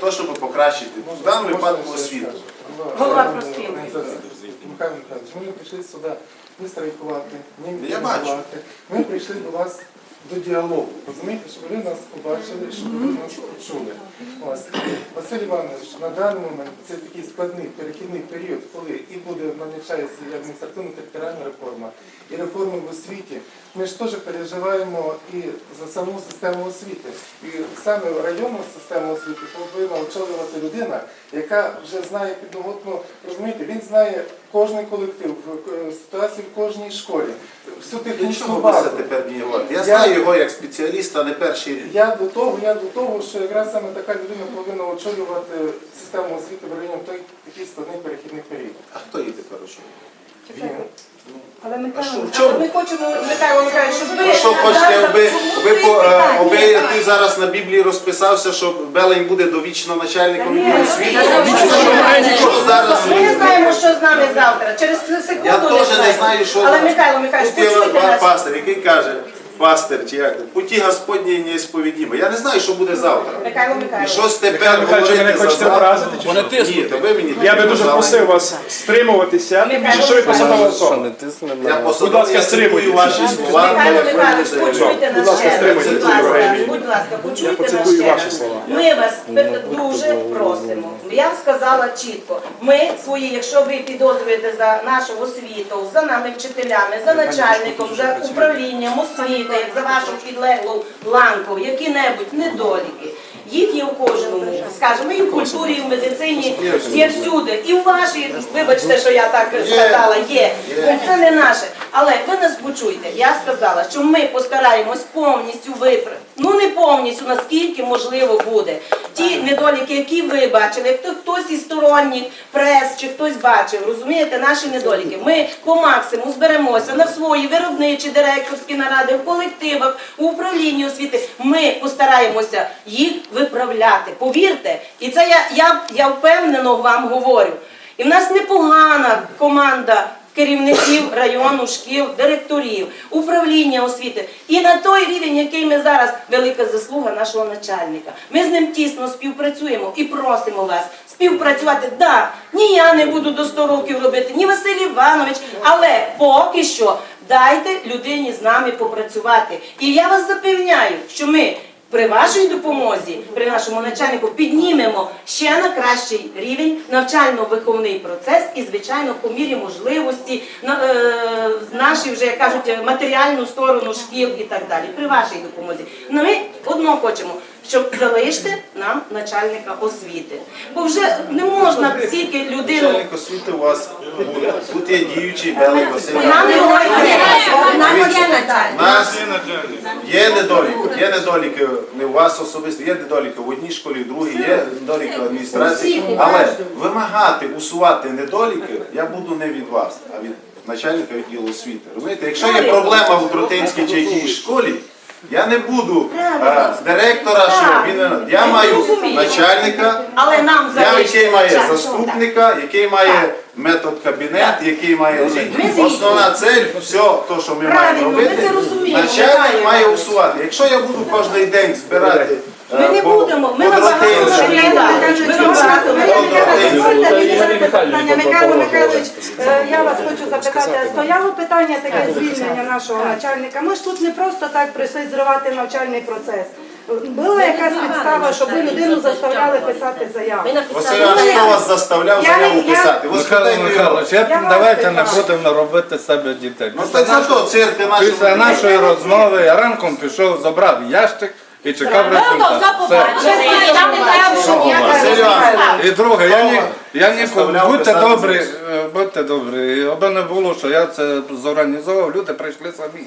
те, щоб покращити в даному випадку освіту. Голова профспілки. Михайло Михайлович, ми не прийшли сюди не страйкувати, не Я бачу. Ми прийшли до вас до діалогу. Розумієте, щоб ви нас побачили, щоб ви нас почули. Ось. Василь Іванович, на даний момент це такий складний перехідний період, коли і буде намічається і адміністративно-територіальна реформа, і реформи в освіті. Ми ж теж переживаємо і за саму систему освіти. І саме районну систему освіти повинна очолювати людина, яка вже знає підноготно, розумієте, він знає кожний колектив, е, ситуацію в кожній школі, всю технічну базу. тепер? Я Я- знаю його як спеціаліста, не перший рік. Я до того, я до того, що якраз саме така людина повинна очолювати систему освіти в районі в той такий складний перехідний період. А хто її тепер очолює? Але А що, в чому? але ми хочемо, Михайло Михайлович, щоб ви... А що хочете, аби, ви, по- е, аби ти зараз на Біблії розписався, що Белень буде довічно начальником Ні, відділу освіти? ні, Що зараз? Ми не знаємо, що з нами завтра. Через секунду Я теж не знаю, що Але Михайло Михайлович, Тут є почуйте нас. пастир, який каже, пастир, чи як, путі Господні несповідімо. Я не знаю, що буде завтра. Михайло І Михайлович. щось тепер Михайло Михайлович, ви говорити не за хочете завтра. образити? чи Вони що? тиснуть. Ні, то ви мені Я би дуже казали. просив вас стримуватися, більше, що ви посадова особа. Я Будь посадовий, ласка, я ваші слова. Михайло ви Михайлович, почуйте нас ласка, ще раз. стримуйте, Будь ласка, будь ласка, Я почуйте нас ще ваші раз. слова. Ми вас пер- дуже просимо. Я сказала чітко, ми свої, якщо ви підозрюєте за нашу освіту, за нами вчителями, за начальником, за управлінням освіти, як за вашу підлеглу ланку, які-небудь недоліки. Їх є у кожному, скажімо, і в культурі, і в медицині, є всюди. І у вашій, вибачте, що я так сказала, є. Це не наше. Але ви нас почуйте. Я сказала, що ми постараємось повністю виправити. Ну не повністю, наскільки можливо буде. Ті недоліки, які ви бачили, як хтось із сторонніх прес чи хтось бачив, розумієте, наші недоліки. Ми по максимуму зберемося на свої виробничі, директорські наради, в колективах, у управлінні освіти. Ми постараємося їх виправляти. Повірте, і це я, я, я впевнено вам говорю. І в нас непогана команда керівників району, шкіл, директорів, управління освіти. І на той рівень, який ми зараз, велика заслуга нашого начальника. Ми з ним тісно співпрацюємо і просимо вас співпрацювати. Да, ні я не буду до 100 років робити, ні Василь Іванович, але поки що дайте людині з нами попрацювати. І я вас запевняю, що ми при вашій допомозі, при нашому начальнику, піднімемо ще на кращий рівень навчально-виховний процес і, звичайно, по мірі можливості е, наші вже як кажуть матеріальну сторону шкіл і так далі. При вашій допомозі. Ну, ми одно хочемо. Щоб залишити нам начальника освіти, бо вже не можна стільки людину Начальник освіти у вас буде. Тут є діючий Белий Василь. нам його. У нас є недоліки, є недоліки не у вас особисто, є недоліки в одній школі, в другій, є недоліки в адміністрації. Але вимагати усувати недоліки я буду не від вас, а від начальника відділу освіти. Розумієте, якщо є проблема в Тротинській чи якійсь школі, я не буду а, директора, що він я маю начальника. Але нам Я, який має заступника, який має метод кабінет, який має основна цель, все то, що ми маємо робити, начальник має усувати. Якщо я буду кожен день збирати, Ми е, не будемо, ми набагато Дротинцю, матеріалів. Ми набагато Питання Михайло Михайлович, е, я вас хочу запитати, стояло питання таке звільнення нашого начальника. Ми ж тут не просто так прийшли зривати навчальний процес. Була якась підстава, щоб ви людину заставляли писати заяву. Василь написали. Іванович, хто вас заставляв Я не- заяву я- писати? Ви Михайло спитайте його. Михайлович, я, Я вас давайте не питаю. будемо робити себе дітей. Ну так за що цирки наші? після нашої розмови я ранком пішов, забрав ящик і чекав результат. Все. І друге, я ні, я ніколи, будьте добрі, е, будьте добрі, і аби не було, що я це зорганізував, люди прийшли самі.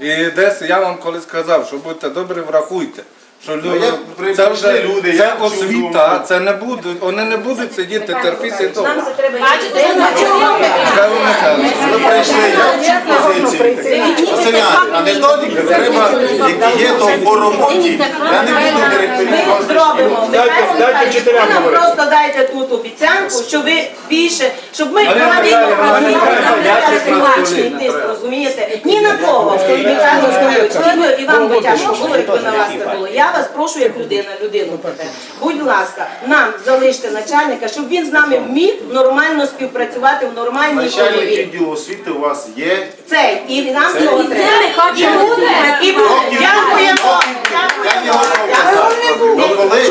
І десь я вам колись сказав, що будьте добрі, врахуйте. Що Ну, люди, при- це прийшли вже люди, це я освіта, думку. це не буде, вони не будуть сидіти терпіти того. Нам це треба Михайло Михайлович, ви прийшли, я в позиції. Василь Іванович, а недоліки треба, які є, то по роботі. Я не буду директорів Ми зробимо. Михайло Михайлович, ви нам просто дайте тут обіцянку, що ви більше, щоб ми Марина правильно Михайлівна, Марина Михайлівна, не я тиск, розумієте? Ні на кого. Михайло Стойович, і ви- і вам би тяжко було, якби на вас це було. Я вас прошу, як людина, людину тебе. Будь ласка, нам залиште начальника, щоб він з нами вмів нормально співпрацювати в нормальній Начальник колії. відділу освіти у вас є. Цей, і нам цього І треба. І буде, і буде. Дякуємо. Я не готовий Дякуємо. казати. До коли?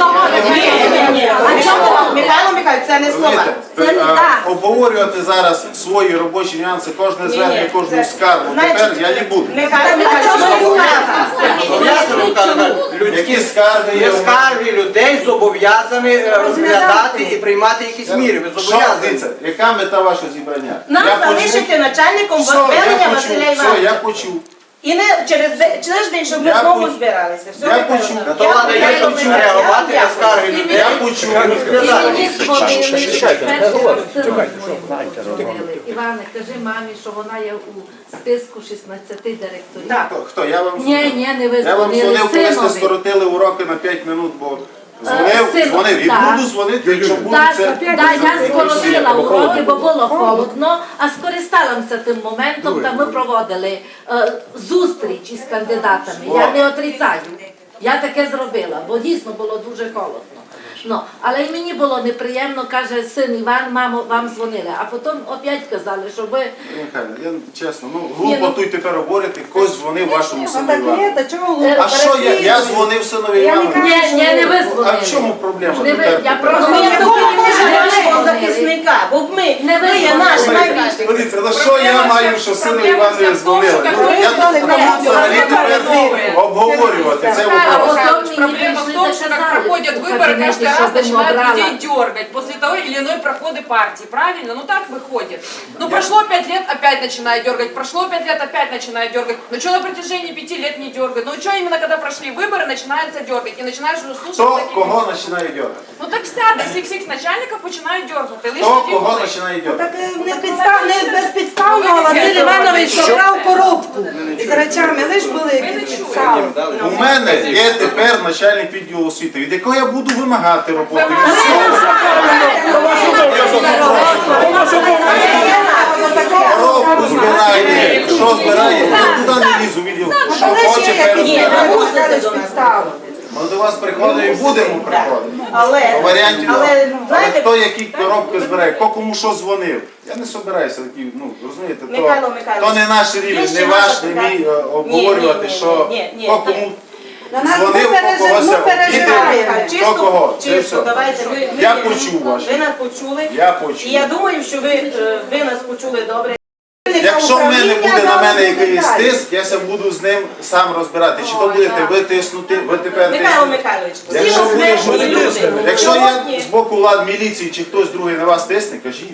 Ні, ні, ні. А чому? Михайло Михайлович, це не слова. Розумієте, Це не а, так. Обговорювати зараз свої робочі нюанси, кожне звернення, кожну скаргу. Тепер я не буду. Які скарги є? Скарги людей зобов'язані е, розглядати і приймати якісь міри. Ви Що, зобов'язані. яка мета вашого зібрання? Нам залишити начальником Все, я ведення Василя все, Івановича. я почув. І не через де- через день, щоб ми Я знову почув. збиралися. Все, Я почув. То влада є Михайло реагувати я на скарги людей. Я почув. Іване, кажи мамі, що вона є у списку 16 директорів. Так. Хто? Хто? Я вам Ні, ні, не ви Я вам дзвонили дзвонив, коли сте синові. скоротили уроки на 5 минут, бо дзвонив, сину, дзвонив і так. буду дзвонити, якщо Так, це. я скоротила уроки, бо було холодно, а скористалася тим моментом, та ми проводили е, зустріч із кандидатами. Я не отрицаю. Я таке зробила, бо дійсно було дуже холодно. Ну, але і мені було неприємно, каже син Іван, мамо, вам дзвонили. А потім опять казали, що ви Михайло, я чесно, ну глупо ну- тут тепер говорити, хтось дзвонив вашому Ну сину Івану. А що я? Я дзвонив синові Івану. Ні, ні, не ви А дзвонили. в чому проблема? Не ви, тепер? я просто- Ну, ви будемо дзвонили. нашого захисника, бо ми, Не ви ви є наш дзвонили. найбільший. Подивіться, на що я маю, що сину Іванові дзвонили? Ну, Я тут проблема взагалі в тому, тепер обговорювати це А вопрос. потім мені Проблема в прийшли том, та что как казали проходят у выборы, кабінеті, каждый щоб раз начинают обрала. людей дергать после той или иной проходы партии, правильно? Ну так выходит. Ну прошло пять лет, опять начинает дергать, прошло пять лет, опять начинает дергать. Ну что на протяжении пяти лет не дергает? Ну что именно когда прошли выборы, начинается дергать, и начинаешь уже слушать Хто такие- кого починає дергати? Ну так сяде, всіх всіх начальників починають дергати. Хто кого починає? Так е, не підстав, не безпідставно Василь Іванович забрав коробку з речами, лиш були якісь підстави. У мене є тепер начальник відділу освіти, від якого я буду вимагати роботи. Коробку збирає, що збирає, я туди не лізу, відділ, що хоче, підстави. Ми до вас приходимо і будемо приходити. Але, варіантів, але, але знаєте, хто які коробки збирає, хто кому що дзвонив. Я не собираюся такі, ну розумієте, Михайло то, Михайлович, то не наш рівень, ще не наша ваш, не така- мій е, Ні, обговорювати, ні, що ні, ні, хто ні. кому На нас ми дзвонив, по когось ми переживаємо. обідав, хто кого. Це Чисто, все. давайте ви, ви, Я почув вас. ви нас почули. Я почув. І я думаю, що ви, е, ви нас почули добре. Якщо в мене буде на мене якийсь тиск, я сам буду з ним сам розбирати. Чи то будете ви тиснути, ви тепер Михайло тиснути. Михайлович, всі Якщо буде смертні люди. Якщо Сьогодні- я з боку лад міліції чи хтось другий на вас тисне, кажіть.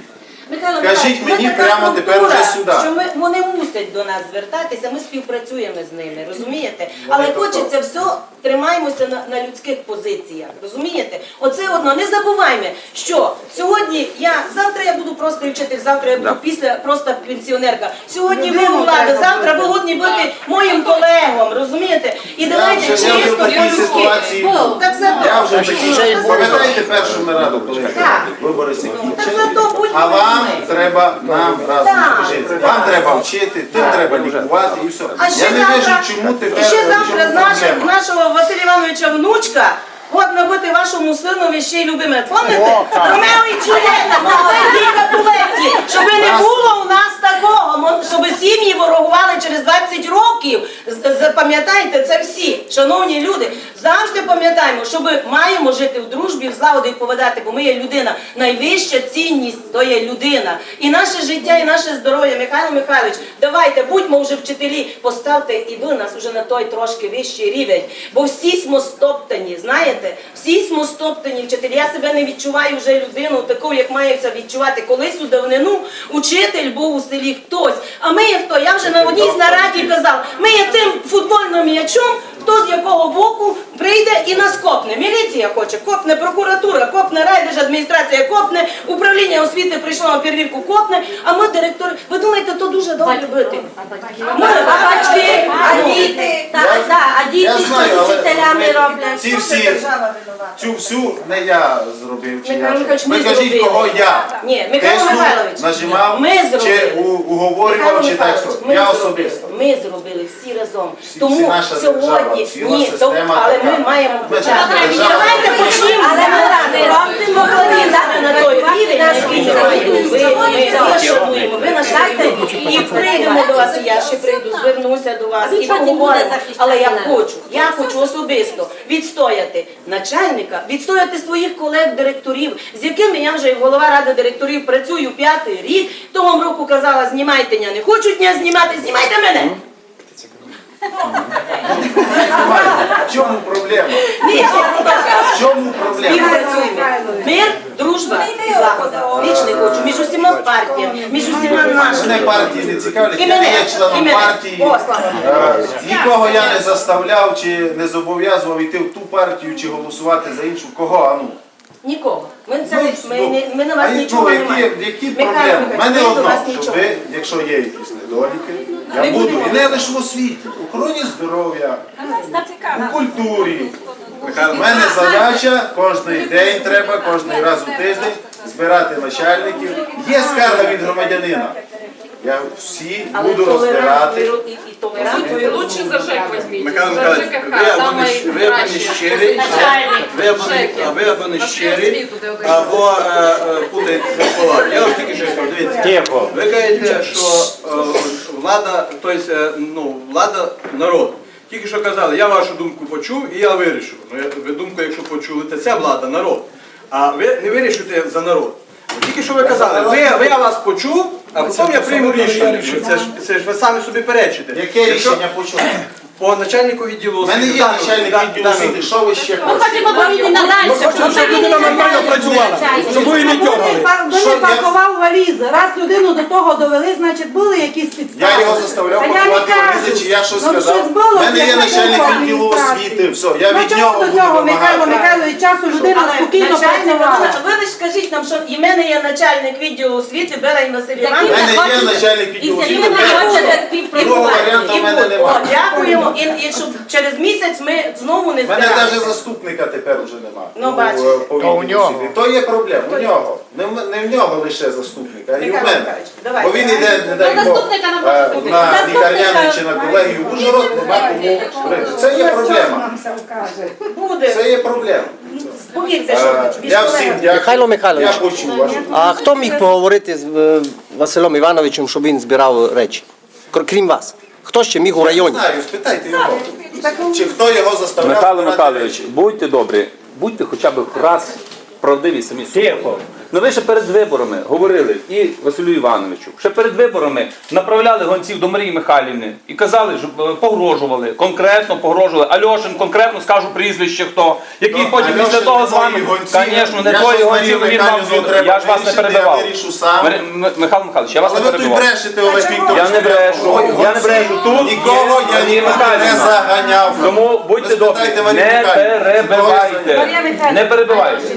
Михайло Кажіть Михайлович, мені така прямо тепер структура, уже сюди. Що ми, вони мусять до нас звертатися, ми співпрацюємо з ними, розумієте? Але то хочеться все, тримаємося на, на людських позиціях, розумієте? Оце одно, не забуваймо, що сьогодні я, завтра я буду просто вчитель, завтра я буду після просто пенсіонерка. Сьогодні ви Людину влада, треба завтра ви годні бути моїм колегом, розумієте? І давайте вже- я вже в чисто такій по-людськи. ситуації був. Так все Я вже. Пам'ятаєте першу нараду, коли Так. вибори Так закінчили? зато будьмо А вам. Треба нам разом Так, служити. Вам треба вчити, тим треба лікувати і все. А ще Я не завтра, вижу, чому і тепер ще завтра чому з нашого, проблема. нашого Василя Івановича внучка годна бути вашому синові ще й любиме. Пам'ятаєте? Ромео і Джульєта, молодий Капулетті, щоб не було у нас такого, мо- щоб сім'ї ворогували через 20 років. З- Запам'ятайте це всі, шановні люди. Завжди пам'ятаємо, що ми маємо жити в дружбі, в злагоді і повидати, бо ми є людина. Найвища цінність то є людина. І наше життя, і наше здоров'я. Михайло Михайлович, давайте, будьмо вже вчителі, поставте і ви нас вже на той трошки вищий рівень. Бо всі смо стоптані, знаєте, всі смо стоптані вчителі. Я себе не відчуваю вже людину, таку, як мається відчувати. Колись у давнину учитель був у селі хтось. А ми є хто? Я вже на одній з нараді казав, ми є тим футбольним м'ячом, хто з якого боку прийде і нас копне. Міліція хоче, копне прокуратура, копне райдержадміністрація, копне управління освіти прийшло на перевірку, копне, а ми директори. Ви думаєте, то дуже добре бити? Ми, а батьки, а діти. Так, так, а діти з вчителями роблять? ці це всі цю всю не я зробив. Чи я. Михайлович, Ви ми кажіть, зробили. кого я. Ні, Михайло Тиснув, Михайлович, нажимав, ми чи зробили. у- уговорював, чи так, що ми я зробили. особисто. Ми зробили всі разом. всі Тому наша сьогодні держава, ціла ні, то, система але така. ми маємо Ми ж почати. держава. Давайте почнемо, але ми просимо вилізати на той рівень, на який ми маємо. Ви, ми шануємо, ви нас. І прийдемо до вас, і я ще прийду, звернуся до вас і поговоримо. Але я хочу, я хочу особисто відстояти начальника, відстояти своїх колег-директорів, з якими я вже як голова ради директорів працюю п'ятий рік. Того року казала, знімайте мене, не хочуть мене знімати, знімайте мене. В чому проблема? В чому проблема? Мир, дружба і злагода. Не хочу. Між усіма партіями, між усіма нашими. партії не цікавлять, я не є членом партії. Е, Нікого я не заставляв чи не зобов'язував йти в ту партію чи голосувати за іншу. Кого? А ну? Нікого. Ми, це, Ну, не- ми, ну, ми на вас а нічого які, не маємо. які проблеми? У мене ми одно, що ви, якщо є якісь недоліки, я Ми буду, і не лише в освіті, в охороні здоров'я, у культурі. У мене задача кожен день треба, кожен раз у тиждень збирати начальників. Є скарга від громадянина. Я всі Але буду розбирати. і, і толерантною Лучше за ЖЕК возьмите. Михайло За Михайлович, ЖКХ, ви або там не, і ви або не краще. ви або не, а ви або не щирі, або е, е, путаєте слова. Я вам тільки що сказав, дивіться. Тихо. Ви кажете, що е, влада, тобто, е, ну, влада народ. Тільки що казали, я вашу думку почув і я вирішив. Ну, я- ви думку, якщо почули, то це влада, народ. А ви не вирішуєте за народ. Тільки що ви казали, ви, ви я вас почув, а потім я прийму рішення. Це ж, це ж ви самі собі перечите. Яке рішення почув? По начальнику відділу У мене є даного- начальник да- відділу освіти, що ви ще Ми хочете? хочемо надалі. Хочемо, щоб людина нормально працювала, щоб ви не Ви дергали. Що я- пакував валізи. Раз людину до того довели, значить були якісь підстави. Я його заставляв Та я не пакувати кажу. валізи, чи я щось Ну, сказав. щось було, У мене є як начальник відділу адміністрації. освіти, все, я Ну від нього до буду цього, Михайло вимагати. Михайлович, часу людина спокійно працювала. ви ж скажіть нам, що і мене є начальник відділу освіти Белень Василь У Іванович. мене є начальник відділу І освіти, другого варіанту в мене немає. о, дякуємо. І, і щоб через місяць ми знову не У мене збиралися. навіть заступника тепер вже нема. Ну, у, бачите. е, по відділу освіти. То є проблема, у нього. Не в, не в нього лише заступника, а і в Михайло мене. Михайлович, давайте. Бо він йде, не дай Бог, заступника нам е, на Заступника- лікарняний чи на колегію в Ужгород, нема кому. Це є проблема. Буде. Це є проблема. Повірте, Е, Я всім дякую. Михайло Михайлович. Почув вашу А хто міг поговорити з е, Василем Івановичем, щоб він збирав речі? Кр- Крім вас. Хто ще міг у Не районі? знаю, спитайте його. Чи хто його заставляв? Михайло збирати Михайлович, будьте добрі, будьте хоча б раз правдиві самі собі. Тихо. Ну ви ще перед виборами говорили і Василю Івановичу, ще перед виборами направляли гонців до Марії Михайлівни і казали, що е, погрожували, конкретно погрожували. Альошин конкретно скажу прізвище хто, який Ну, потім Альошин після того з вами. Звісно, не Я твої щось він вам я ж вас не перебивав. Михайло Михайлович, я вас Але не ви тут перебивав. брешете, Олег Я не брешу, я не брешу. Тут Нікого є я Марія не Михайлівна. заганяв. Тому будьте Ви добрі, Марію не Михайлівну. перебивайте. Марія Михайлівна. Не перебивайте.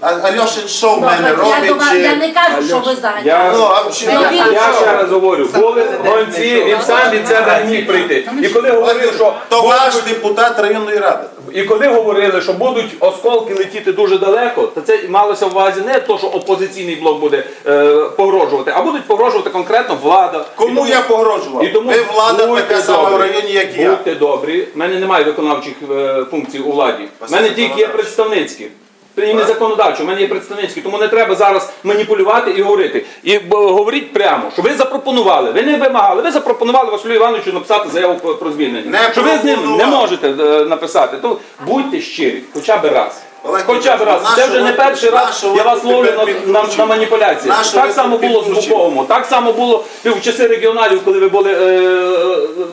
Альошин що в мене Я, робить? я не кажу, що ви зайняті. Я, Ну, а чи- Я я ще раз говорю, були гонці, він сам від себе не міг прийти. І коли говорив, що То ваш депутат районної ради. і коли говорили, що будуть осколки летіти дуже далеко, то це малося в увазі не то, що опозиційний блок буде е, погрожувати, а будуть погрожувати конкретно влада. Кому тому- я погрожував? І тому Ви влада будьте така сама в добрі. районі, як і я. Будьте добрі. У мене немає виконавчих е, функцій у владі. У мене тільки є представницькі. І не законодавчі, у мене є представницькі, тому не треба зараз маніпулювати і говорити. І говоріть прямо, що ви запропонували, ви не вимагали, ви запропонували Василю Івановичу написати заяву про- звільнення. Не що ви з ним не можете е, написати, то будьте щирі, хоча б раз. Олег Хоча б раз. Це вже не перший раз я вас ловлю на, на, на маніпуляції. Так само було з? Буковому, так само було в часи регіоналів, коли ви були е, е,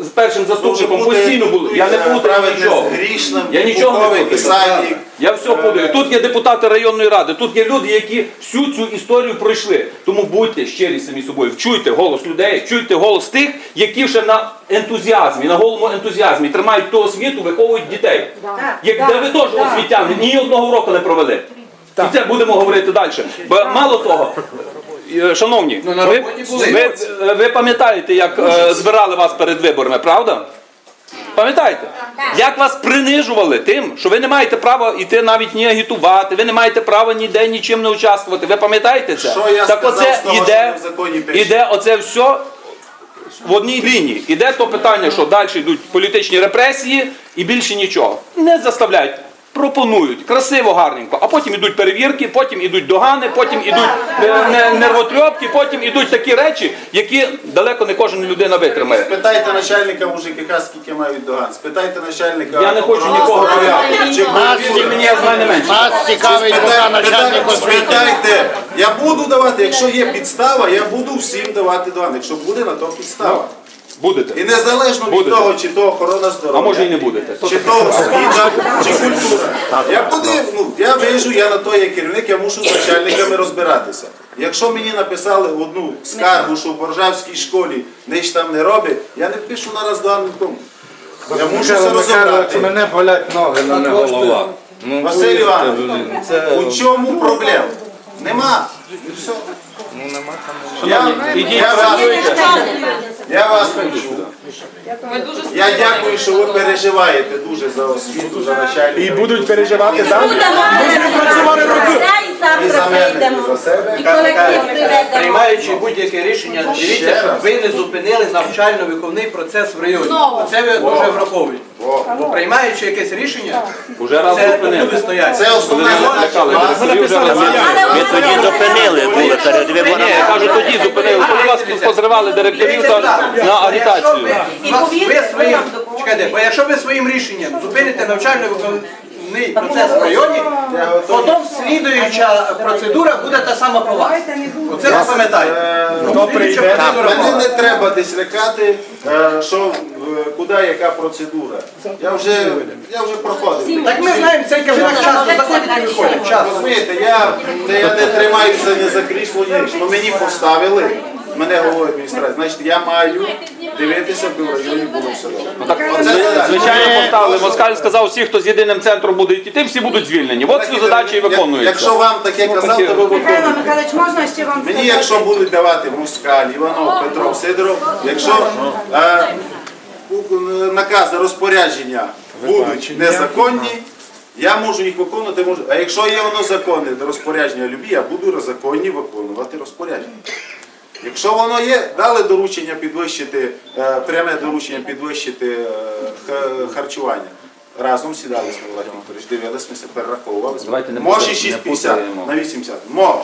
з першим заступником постійно були. Я не путаю нічого. грішним, Я нічого не Буковий, Я все путаю. Тут є депутати районної ради, тут є люди, які всю цю історію пройшли. Тому будьте щирі самі собою. Вчуйте голос людей, чуйте голос тих, які ще на ентузіазмі, на голому ентузіазмі тримають ту освіту, виховують дітей. Як да, де ви теж да. освітяни, ні одного року не провели. І це будемо говорити далі. Бо мало того. Е, Шановні, Ну, на ви, роботі були. ви, е, ви пам'ятаєте, як е, збирали вас перед виборами, правда? Пам'ятаєте? Як вас принижували тим, що ви не маєте права йти навіть ні агітувати, ви не маєте права ніде нічим не участвувати. Ви пам'ятаєте це? Що я так сказав оце з того, що іде, не в законі пише? іде оце все в одній лінії. Іде то питання, що далі йдуть політичні репресії і більше нічого. Не заставляють. Пропонують красиво, гарненько, а потім ідуть перевірки, потім ідуть догани, потім ідуть е, не- нервотрьопки, потім ідуть такі речі, які далеко не кожна людина витримає. Спитайте начальника УЖКХ, скільки мають доган. Спитайте начальника. Я не хочу нікого менше. Нас цікавить начальник. Спитайте, я буду давати, якщо є підстава, я буду всім давати доган, якщо буде на то підстава. Будете. І незалежно від Будете. того, чи то охорона здоров'я. А може і не будете. Чи то освіта, чи культура. Я подив, ну, я вижу, я на то є керівник, я мушу з начальниками розбиратися. Якщо мені написали одну скаргу, що в Боржавській школі ніч там не робить, я не пишу нараз до нікому. Я мушу Михайлович, розібрати. мене болять ноги, а не голова. Ну, Василь Іванович, це... У чому проблема? Нема. І все. Ну, нема там. Я, ідіть, я, вас, я вас почув. Я дякую, що ви переживаєте дуже за освіту, за начальника. І будуть переживати далі. І за мене, і за себе. Приймаючи будь-яке рішення, дивіться, щоб ви не зупинили навчально-виховний процес в районі. Це ви дуже враховуєте. Бо приймаючи якесь рішення, Уже раз це зупинили. стоять. Це основне задача. Ви вже раз Ми тоді зупинили, були перед Ні, виборами. я кажу, тоді зупинили. Коли вас позривали директорів на агітацію. І повірте, своїм, чекайте, бо якщо ви своїм рішенням зупините навчально-виховний процес в районі, потім слідуюча процедура буде та сама по вас. Оце запам'ятайте. Хто прийде? Процедура Мене не треба десь лякати, е, що е, куди яка процедура. Я вже, я вже проходив. Так ми знаємо, цей кабінет часто заходить і виходить. Розумієте, я, я не тримаюся не за крісло, ні. Ну мені поставили, мене голова адміністрації. Значить, я маю дивитися, аби в районі було все добре. Звичайно, поставили. Москаль сказав, всі, хто з єдиним центром буде йти, всі будуть звільнені. От цю задачу і виконується. Якщо вам таке казав, то ви Михайло виконуєте. Михайлович, можна ще вам Мені, сказати? якщо будуть давати Москаль, Іванов, Петров, Сидоров, якщо е, у- накази розпорядження будуть незаконні, я можу їх виконувати. Можу. А якщо є воно законне розпорядження любі, я буду законні виконувати розпорядження. Якщо воно є, дали доручення підвищити, е, пряме доручення підвищити е, харчування. Разом сідали з Владимиром Вікторович, дивилися, перераховували. Може путаємо, 6,50 на 80. Може.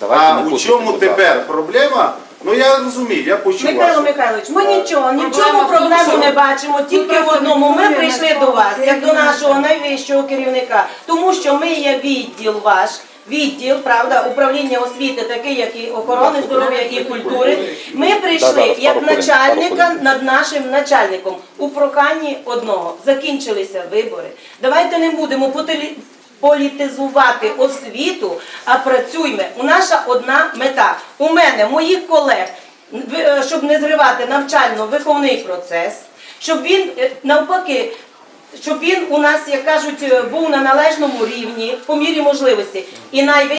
Давайте А не у чому тепер проблема? Ну я розумію, я почув Михайло. Михайлович, ми нічого, ні в чому проблему не бачимо, тільки в одному. Ми прийшли до вас, як до нашого найвищого керівника, тому що ми є відділ ваш. Відділ, правда, управління освіти, такий, як і охорони здоров'я і культури. Ми прийшли як начальника над нашим начальником у проханні одного. Закінчилися вибори. Давайте не будемо потелі- політизувати освіту, а працюймо. У наша одна мета. У мене, моїх колег, е, щоб не зривати навчально-виховний процес, щоб він е, навпаки. Щоб він у нас, як кажуть, е, був на належному рівні по мірі можливості. І найвища,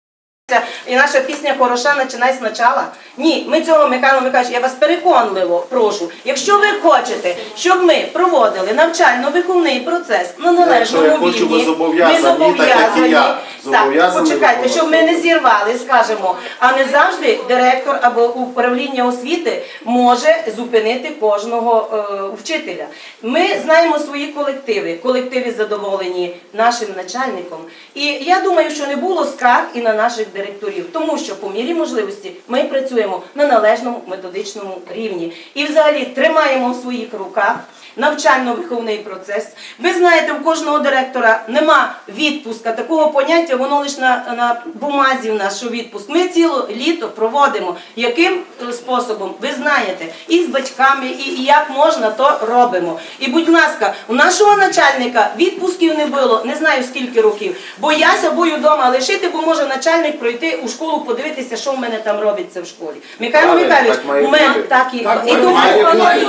і наша пісня хороша починай спочатку. Ні, ми цього, Михайло Михайлович, я вас переконливо прошу. Якщо ви хочете, щоб ми проводили навчально-виховний процес на належному Якщо я хочу, ви рівні, зобов'язані, ми так, як і я, Так, зобов'язані почекайте, щоб ми не зірвали, скажімо, а не завжди директор або управління освіти може зупинити кожного е, вчителя. Ми знаємо свої колективи. Колективи задоволені нашим начальником. І я думаю, що не було скарг і на наших директорів, тому що по мірі можливості ми працюємо на належному методичному рівні. І взагалі тримаємо в своїх руках навчально-виховний процес. Ви знаєте, у кожного директора нема відпуска, такого поняття, воно лише на, на бумазі в нас, що відпуск. Ми ціле літо проводимо. Яким е, способом? Ви знаєте, і з батьками, і, і як можна, то робимо. І будь ласка, у нашого начальника відпусків не було, не знаю скільки років. Бояся бою вдома лишити, бо може начальник пройти у школу, подивитися, що в мене там робиться в школі. Михайло Правильно, Михайлович, так має у мене бути. так і, Так і має тому бути. воно і є.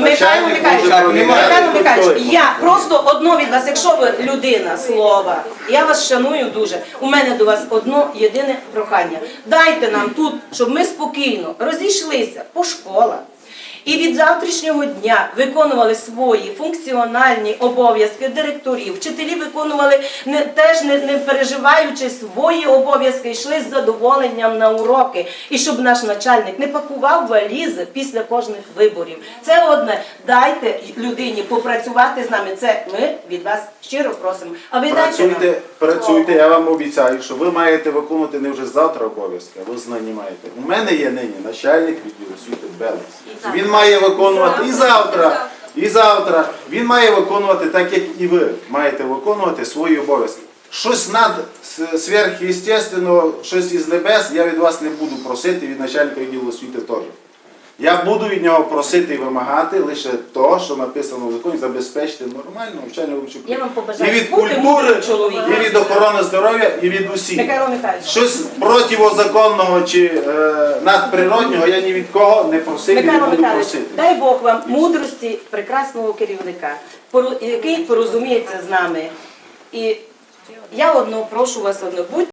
Михайло Начальник Михайлович, може. Михайло Михайлович, я просто одно від вас, якщо ви людина слова, я вас шаную дуже. У мене до вас одно єдине прохання. Дайте нам тут, щоб ми спокійно розійшлися по школах. І від завтрашнього дня виконували свої функціональні обов'язки директорів. Вчителі виконували не теж не, не переживаючи свої обов'язки, йшли з задоволенням на уроки. І щоб наш начальник не пакував валізи після кожних виборів. Це одне. Дайте людині попрацювати з нами. Це ми від вас щиро просимо. А ви дайте нам. Працюйте, працюйте, я вам обіцяю, що ви маєте виконувати не вже завтра обов'язки, а ви знані маєте. У мене є нині начальник відділу освіти Белес. Він має виконувати і завтра, і завтра. Він має виконувати так, як і ви маєте виконувати свої обов'язки. Щось над сверхъестественного, щось із небес, я від вас не буду просити, від начальника відділу освіти теж. Я буду від нього просити і вимагати лише то, що написано в законі, забезпечити нормальну навчальну вивчу Я вам побажаю і від бути культури, мудрим чоловіком. і від охорони здоров'я, і від усіх. Михайло Михайлович. Щось противозаконного чи е, надприроднього я ні від кого не просив і не Михайло буду Михайлович, просити. дай Бог вам мудрості прекрасного керівника, пору- який порозуміється з нами. І я одно прошу вас одно, будьте